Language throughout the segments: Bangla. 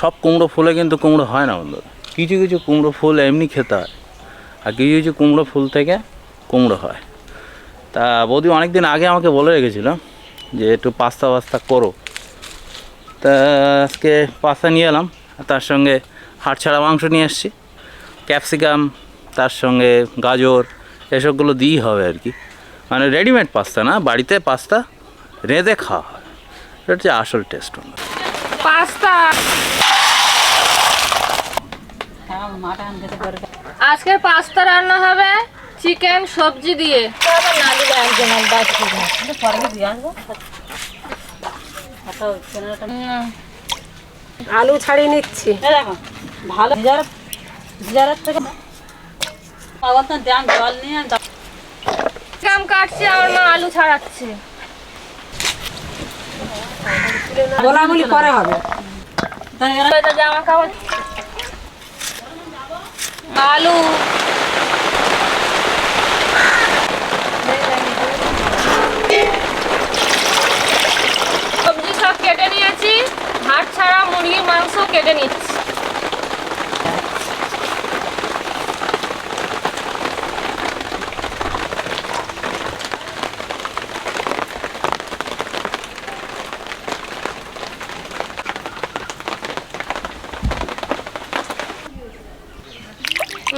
সব কুমড়ো ফুলে কিন্তু কুমড়ো হয় না বন্ধুরা কিছু কিছু কুমড়ো ফুল এমনি খেতে হয়। আর কিছু কিছু কুমড়ো ফুল থেকে কুমড়ো হয়। তা বৌদি অনেক দিন আগে আমাকে বলে রেখেছিল যে একটু পাস্তা পাস্তা করো। তা আজকে পাস্তা নিয়ে এলাম তার সঙ্গে হাড় ছাড়া মাংস নিয়ে এসেছি। ক্যাপসিকাম, তার সঙ্গে গাজর, এসবগুলো দিয়েই হবে আর কি। মানে রেডিমেড পাস্তা না, বাড়িতে পাস্তা রেঁধে খাওয়া হয়। এটা হচ্ছে আসল টেস্ট পাস্তা! আজকে পাস্তা রান্না হবে চিকেন সবজি দিয়ে। আলু ছাড়িয়ে নিচ্ছি। ভালো। জল নিয়ে চিকেন কাটছি আমার মা আলু ছাড়াচ্ছে। পরে হবে। জামা কাপড় আলু সবজি সব কেটে নিয়েছি। হাট ছাড়া মুরগির মাংস কেটে নিচ্ছি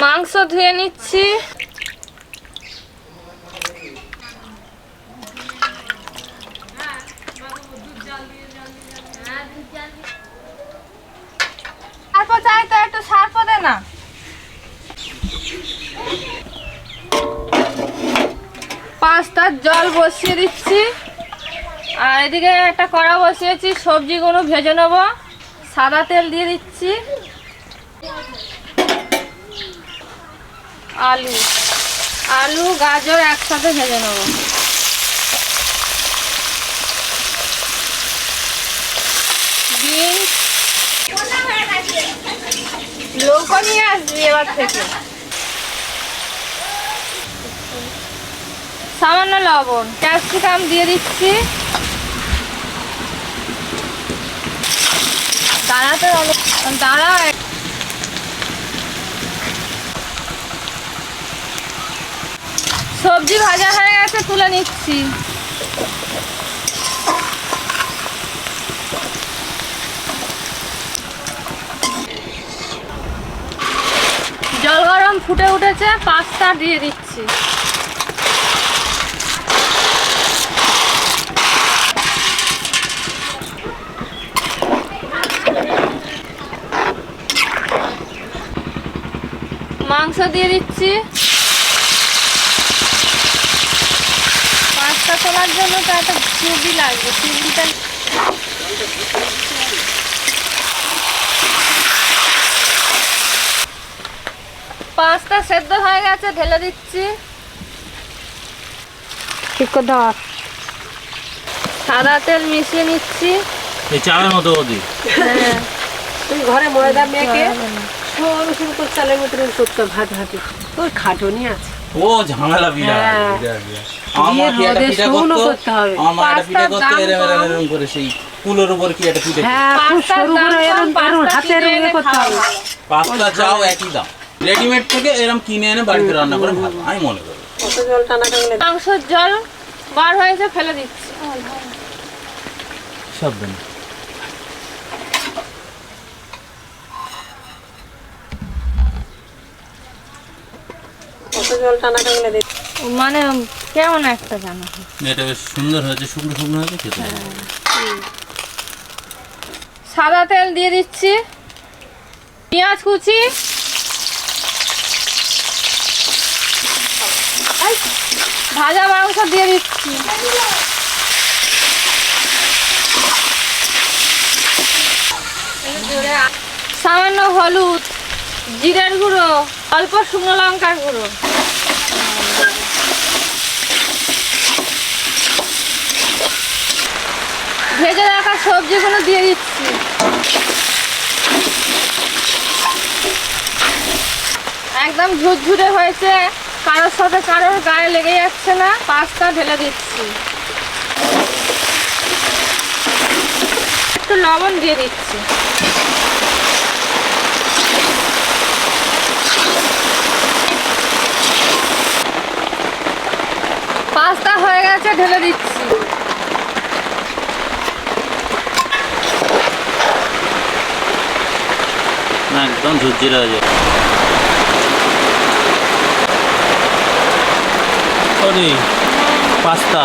মাংস ধুয়ে নিচ্ছি। সার্প চাই তো একটু সার্প দে না। পাঁচটার জল বসিয়ে দিচ্ছি। আর এদিকে একটা কড়া বসিয়েছি সবজিগুলো ভেজে নেব। সাদা তেল দিয়ে দিচ্ছি। আলু। আলু, গাজর একসাথে ভেজে নেব। বিনস। লৌকা নিয়ে আসবি এবার থেকে। সামান্য লবণ। ক্যাপসিকাম দিয়ে দিচ্ছি। দাঁড়াতে দাঁড়া। সবজি ভাজা হয়ে গেছে, তুলে নিচ্ছি। জল গরম ফুটে উঠেছে, পাস্তা দিয়ে দিচ্ছি। মাংস দিয়ে দিচ্ছি। তোলার জন্য তো একটা চুবড়ি লাগবে চুবড়িটা পাস্তা সেদ্ধ হয়ে গেছে ঢেলে দিচ্ছি। ঠিক সাদা তেল মিশিয়ে নিচ্ছি। এই চালের মতো হ্যাঁ। তুই ঘরে ময়দা মেখে সরু সরু করে চালের মতো করতে ভাত ভাতে তোর খাটনি আছে। ও ঝামেলা বিরাট। বিরাট, বিরাট। আমার কি একটা পিঠা করতে? আমার মা একটা পিঠা পাস্তার করতো দাম এরম এরম কম। এরম করে সেই কুলোর উপর কি একটা পিঠে হ্যাঁ সরু করে এরকম কম, এরকম পাস্তা করতে হবে। চাও একই দাম। রেডিমেড থেকে এরম কিনে এনে বাড়িতে রান্না করে ভালো আমি মনে করি। কত জল টানা টানলে মাংসের জল বার হয়েছে ফেলে দিচ্ছি। সব দিন। মানে কেমন একটা জানো? এটা বেশ সুন্দর হয়েছে শুকনো শুকনো হয়েছে খেতে সাদা তেল দিয়ে দিচ্ছি। পেঁয়াজ কুচি। ভাজা মাংস দিয়ে দিচ্ছি। সামান্য হলুদ জিরের গুঁড়ো অল্প শুকনো লঙ্কার গুঁড়ো। ওগুলো দিয়ে দিচ্ছি। একদম ঝুরঝুরে হয়েছে। কারোর সাথে কারোর গায়ে লেগে যাচ্ছে না। পাস্তা ঢেলে দিচ্ছি। একটু লবণ দিয়ে দিচ্ছি। পাস্তা হয়ে গেছে, ঢেলে দিচ্ছি। একদম ঝুরঝিরে হয়ে যায় পাস্তা।